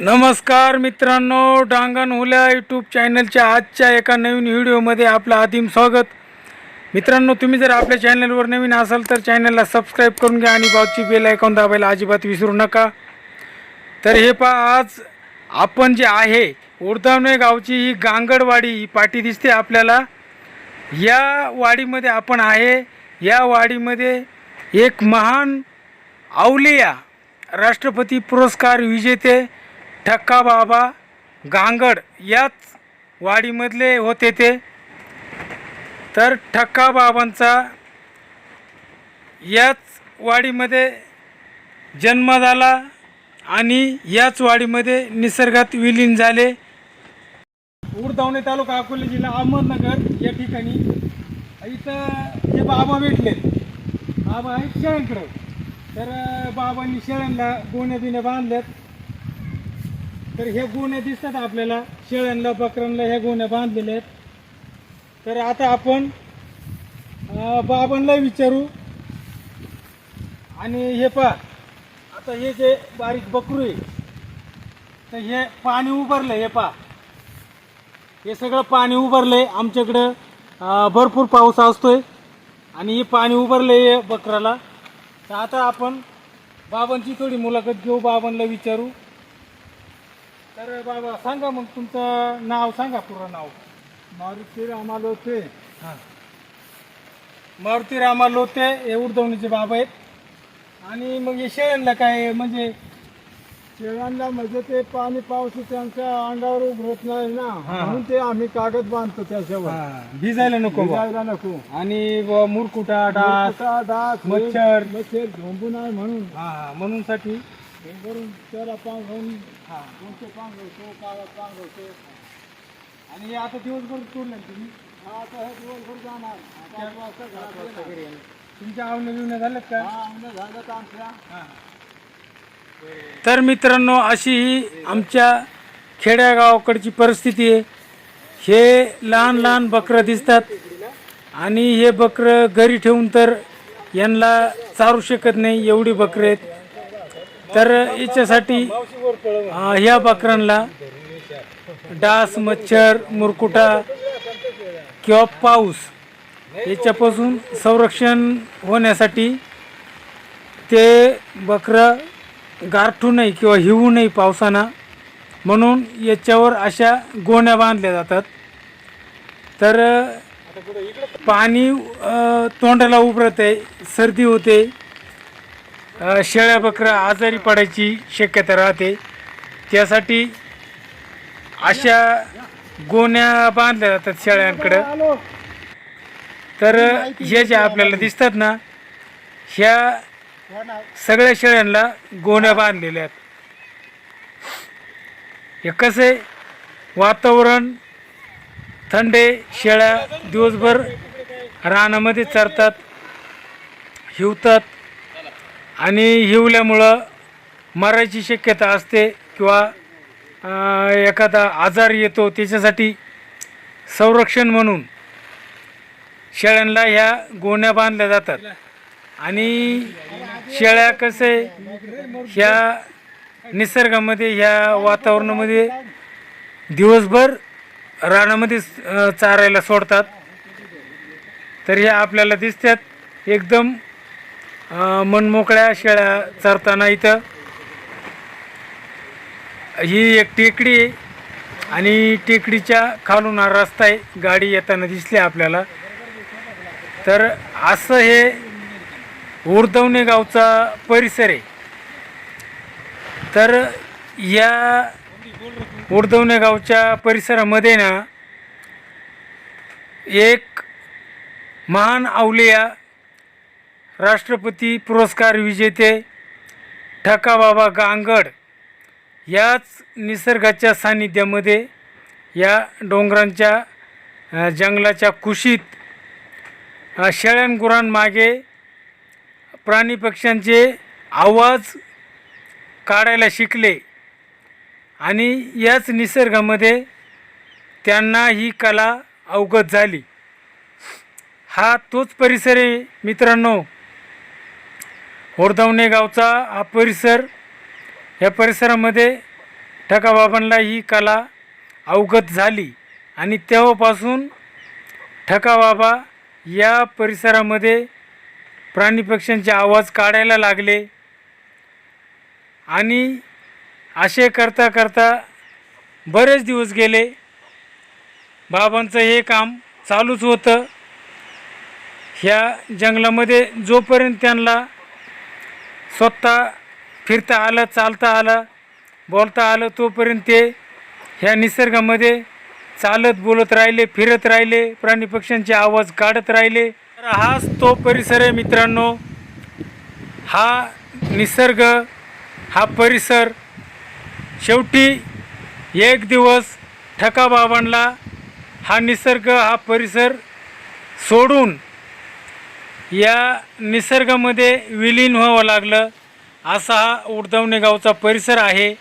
नमस्कार मित्रांनो डांगण हुल्या यूट्यूब चॅनलच्या आजच्या एका नवीन व्हिडिओमध्ये आपलं आदिम स्वागत. मित्रांनो तुम्ही जर आपल्या चॅनलवर नवीन असाल तर चॅनलला सबस्क्राईब करून घ्या आणि बाजूची बेल ऐकून दाबायला अजिबात विसरू नका. तर हे पहा आज आपण जे आहे उर्धावणे गावची ही गांगडवाडी ही पाठी दिसते आपल्याला. या वाडीमध्ये आपण आहे. या वाडीमध्ये एक महान औलिया राष्ट्रपती पुरस्कार विजेते ठक्का बाबा गांगड याच वाडीमधले होते ते. तर ठक्का बाबांचा याच वाडीमध्ये जन्म झाला आणि याच वाडीमध्ये निसर्गात विलीन झाले. उडदावणे तालुका अकोले जिल्हा अहमदनगर या ठिकाणी. इथं हे बाबा भेटले. बाबा आहेत शेळ्यांकडं. तर बाबांनी शेळ्यांना गोण्या बिण्या बांधल्यात. तर हे गुन्हे दिसतात आपल्याला. शेळ्यांना बकऱ्यांना ह्या गुन्हे बांधलेल्या आहेत. तर आता आपण बाबांना विचारू. आणि हे पहा आता हे जे बारीक बकरू आहे तर हे पाणी उभारलं हे पहा. हे सगळं पाणी उभारलंय आमच्याकडं. भरपूर पाऊस असतोय. आणि हे पाणी उभारलंय बकराला. तर आता आपण बाबांची थोडी मुलाखत घेऊ बाबांना विचारू. तर बाबा सांगा मग तुमचं नाव सांगा पूर्ण नाव. मारुती रामाला होते हां. मारुती रामा लोते हे उडदवणीचे बाबा आहेत. आणि मग हे शेळ्यांना काय म्हणजे शेळ्यांना म्हणजे ते पाणी पाऊस त्यांच्या अंगावर उभरत नाही ना. हा. म्हणून ते आम्ही कागद बांधतो त्याच्यावर. भिजायला नको बा. भिजायला नको. आणि मुरकुटा डास मच्छर. मच्छर झोंबू नाही म्हणून. हा म्हणून साठी हा आणि हे आता दिवसभर तुम्ही? हा आता हे दिवसभर जाणार. पाच वाजता घरात येणार. तुमच्या आवडल्या बिवण्या झाल्यात का? हा आम्ही झालं तर आमच्या तर मित्रांनो अशी ही आमच्या खेड्यागावाकडची परिस्थिती आहे. हे लहान लहान बकरं दिसतात. आणि हे बकरं घरी ठेवून तर यांना चारू शकत नाही एवढी बकरं आहेत. तर याच्यासाठी अं, ह्या बकरांना डास मच्छर मुरकुटा किंवा पाऊस याच्यापासून संरक्षण होण्यासाठी ते बकरं गारठू नये किंवा हिवू नये पावसानं. म्हणून याच्यावर अशा गोण्या बांधल्या जातात. तर पाणी अ, तोंडाला उभरत आहे सर्दी होते. शेळ्या बकऱ्या आजारी पडायची शक्यता राहते. त्यासाठी अशा गोण्या बांधल्या जातात शेळ्यांकडं. तर हे जे आपल्याला दिसतात ना ह्या सगळ्या शेळ्यांना गोण्या बांधलेल्या आहेत. हे कसे वातावरण थंडे शेळ्या दिवसभर रानामध्ये चरतात हिवतात आणि हिवल्यामुळं मरायची शक्यता असते किंवा एखादा आजार येतो त्याच्यासाठी संरक्षण म्हणून शेळ्यांना ह्या गोण्या बांधल्या जातात. आणि शेळ्या कसे ह्या निसर्गामध्ये ह्या वातावरणामध्ये दिवसभर रानामध्ये चारायला सोडतात. तर ह्या आपल्याला दिसतात. एकदम मनमोकळ्या शेळ्या चरताना इथं. ही एक टेकडी आहे आणि टेकडीच्या खालून हा रस्ता आहे. गाडी येताना दिसली आपल्याला. तर असं हे उर्दवणे गावचा परिसर आहे. तर या उर्दवणे गावच्या परिसरामध्ये ना एक महान अवलिया राष्ट्रपती पुरस्कार विजेते ठकाबाबा गांगड याच निसर्गाच्या सान्निध्यामध्ये या डोंगरांच्या जंगलाच्या कुशीत शेळ्यांगुरांमागे प्राणी पक्ष्यांचे आवाज काढायला शिकले आणि याच निसर्गामध्ये त्यांना ही कला अवगत झाली. हा तोच परिसर आहे मित्रांनो. ओरधवणे गावचा हा परिसर या परिसरामध्ये ठकाबाबांना ही कला अवगत झाली आणि तेव्हापासून ठकाबाबा या परिसरामध्ये प्राणी पक्ष्यांचे आवाज काढायला लागले आणि असे करता करता बरेच दिवस गेले. बाबांचं हे काम चालूच होतं. ह्या जंगलामध्ये जोपर्यंत त्यांना स्वतः फिरता आलं चालता आलं बोलता आलं तोपर्यंत ते ह्या निसर्गामध्ये चालत बोलत राहिले फिरत राहिले प्राणी पक्ष्यांचे आवाज काढत राहिले. तर हाच तो परिसर आहे मित्रांनो. हा निसर्ग हा परिसर शेवटी एक दिवस ठकाबाबांना हा निसर्ग हा परिसर सोडून या निसर्गामध्ये विलीन व्हावं लागलं. असा हा उडदवणे गावचा परिसर आहे.